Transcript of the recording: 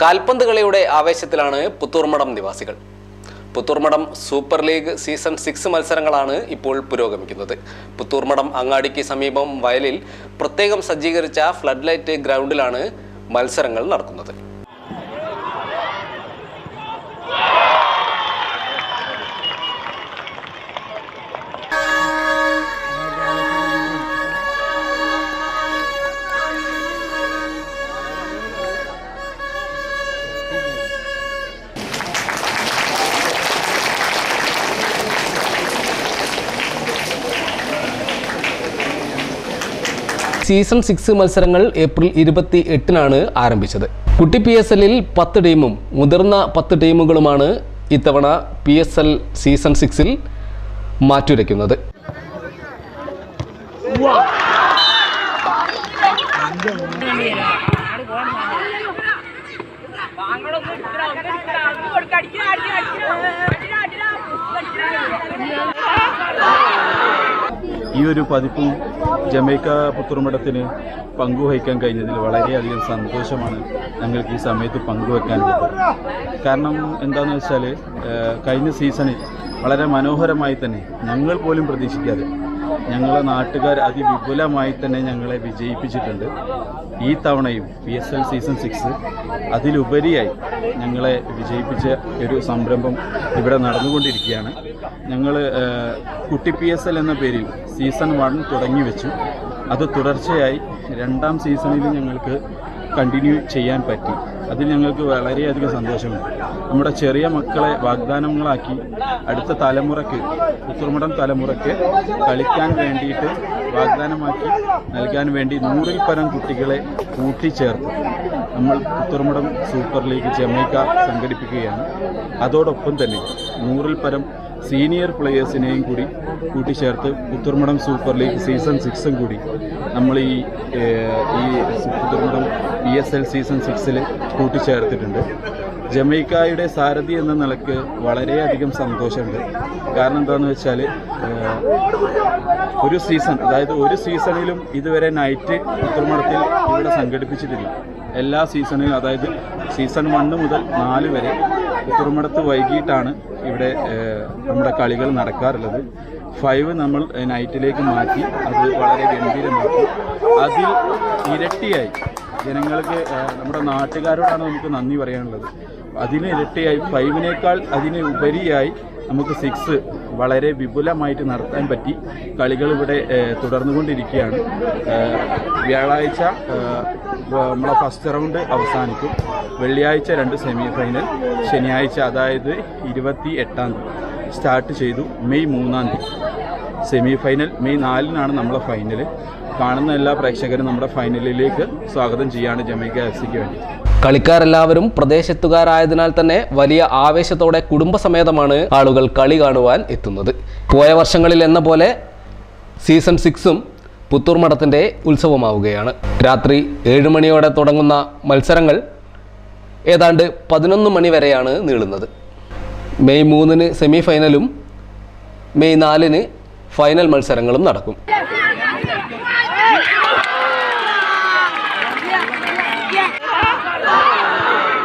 കാൽപന്ത് കളിയുടെ ആവേശത്തിലാണ് പുത്തൂർമടം നിവാസികൾ. Puthurmadam super league season six മത്സരങ്ങളാണ് ഇപ്പോൾ പുരോഗമിക്കുന്നത്. പുത്തൂർമടം അങ്ങാടിക്ക് സമീപം വയലിൽ പ്രത്യേകം സജ്ജീകരിച്ച ഫ്ലഡ് ലൈറ്റ് ഗ്രൗണ്ടിലാണ് മത്സരങ്ങൾ നടക്കുന്നത്. സീസൺ സിക്സ് മത്സരങ്ങൾ ഏപ്രിൽ ഇരുപത്തി എട്ടിനാണ് ആരംഭിച്ചത്. കുട്ടി പി എസ് എല്ലിൽ പത്ത് ടീമും മുതിർന്ന പത്ത് ടീമുകളുമാണ് ഇത്തവണ പി എസ് എൽ സീസൺ സിക്സിൽ മാറ്റുരയ്ക്കുന്നത്. ഈ ഒരു പതിപ്പും ജമൈക്ക പുത്തുറുമടത്തിന് പങ്കുവഹിക്കാൻ കഴിഞ്ഞതിൽ വളരെയധികം സന്തോഷമാണ് ഞങ്ങൾക്ക് ഈ സമയത്ത് പങ്കുവെക്കാനുള്ളത് കാരണം എന്താണെന്ന് വെച്ചാൽ കഴിഞ്ഞ സീസണിൽ വളരെ മനോഹരമായി തന്നെ ഞങ്ങൾ പോലും പ്രതീക്ഷിക്കാതെ ഞങ്ങളെ നാട്ടുകാർ അതിവിപുലമായി തന്നെ ഞങ്ങളെ വിജയിപ്പിച്ചിട്ടുണ്ട്. ഈ തവണയും P S L season six അതിലുപരിയായി ഞങ്ങളെ വിജയിപ്പിച്ച ഒരു സംരംഭം ഇവിടെ നടന്നുകൊണ്ടിരിക്കുകയാണ്. ഞങ്ങൾ കുട്ടി പി എസ് എൽ എന്ന പേരിൽ സീസൺ വൺ തുടങ്ങി വെച്ചു. അത് തുടർച്ചയായി രണ്ടാം സീസണിൽ ഞങ്ങൾക്ക് കണ്ടിന്യൂ ചെയ്യാൻ പറ്റി. അതിൽ ഞങ്ങൾക്ക് വളരെയധികം സന്തോഷമുണ്ട്. നമ്മുടെ ചെറിയ മക്കളെ വാഗ്ദാനങ്ങളാക്കി അടുത്ത തലമുറയ്ക്ക് പുത്തുമടം തലമുറയ്ക്ക് കളിക്കാൻ വേണ്ടിയിട്ട് വാഗ്ദാനമാക്കി നൽകാൻ വേണ്ടി നൂറിൽ പരം കുട്ടികളെ കൂട്ടിച്ചേർത്ത്. നമ്മൾ പുത്തുർമടം സൂപ്പർ ലീഗ് ജമൈക്ക സംഘടിപ്പിക്കുകയാണ്. അതോടൊപ്പം തന്നെ നൂറിൽ പരം സീനിയർ പ്ലെയേഴ്സിനെയും കൂടി കൂട്ടിച്ചേർത്ത് പുത്തുർമടം സൂപ്പർ ലീഗ് സീസൺ സിക്സും കൂടി നമ്മൾ ഈ ഈ Puthurmadam P S L season സിക്സിൽ കൂട്ടിച്ചേർത്തിട്ടുണ്ട്. ജമൈക്കായുടെ സാരഥി എന്ന നിലയ്ക്ക് വളരെയധികം സന്തോഷമുണ്ട്. കാരണം എന്താണെന്ന് വെച്ചാൽ ഒരു സീസൺ അതായത് ഒരു സീസണിലും ഇതുവരെ നൈറ്റ് പുത്തുർമടത്തിൽ ഇവിടെ സംഘടിപ്പിച്ചിട്ടില്ല. എല്ലാ സീസണിലും അതായത് സീസൺ വണ്ണ് മുതൽ നാല് വരെ പുത്തുർമടത്ത് വൈകിട്ടാണ് ഇവിടെ നമ്മുടെ കളികൾ നടക്കാറുള്ളത്. ഫൈവ് നമ്മൾ നൈറ്റിലേക്ക് മാറ്റി അത് വളരെ ഗംഭീരമാക്കി. അതിൽ ഇരട്ടിയായി. ജനങ്ങൾക്ക് നമ്മുടെ നാട്ടുകാരോടാണ് നമുക്ക് നന്ദി പറയാനുള്ളത്. അതിന് ഇരട്ടിയായി. ഫൈവിനേക്കാൾ അതിന് ഉപരിയായി. നമുക്ക് സിക്സ് വളരെ വിപുലമായിട്ട് നടത്താൻ പറ്റി. കളികൾ ഇവിടെ തുടർന്നുകൊണ്ടിരിക്കുകയാണ്. വ്യാഴാഴ്ച നമ്മളെ ഫസ്റ്റ് റൗണ്ട് അവസാനിക്കും. വെള്ളിയാഴ്ച രണ്ട് സെമി ഫൈനൽ ശനിയാഴ്ച അതായത് ഇരുപത്തി എട്ടാം തീയതി സ്റ്റാർട്ട് ചെയ്തു മെയ് മൂന്നാം തീയതി. സെമി ഫൈനൽ മെയ് നാലിനാണ് നമ്മളെ ഫൈനൽ കാണുന്ന എല്ലാ പ്രേക്ഷകരും നമ്മുടെ ഫൈനലിലേക്ക് സ്വാഗതം ചെയ്യാണ് ജമൈക്ക എഫ് സിക്ക് വേണ്ടി. കളിക്കാരെല്ലാവരും പ്രദേശത്തുകാരായതിനാൽ തന്നെ വലിയ ആവേശത്തോടെ കുടുംബസമേതമാണ് ആളുകൾ കളി കാണുവാൻ എത്തുന്നത്. പോയ വർഷങ്ങളിൽ എന്ന പോലെ സീസൺ സിക്സും പുത്തൂർ മഠത്തിന്റെ ഉത്സവമാവുകയാണ്. രാത്രി ഏഴ് മണിയോടെ തുടങ്ങുന്ന മത്സരങ്ങൾ ഏതാണ്ട് പതിനൊന്ന് മണി വരെയാണ് നീളുന്നത്. മെയ് മൂന്നിന് സെമി ഫൈനലും മെയ് നാലിന് ഫൈനൽ മത്സരങ്ങളും നടക്കും.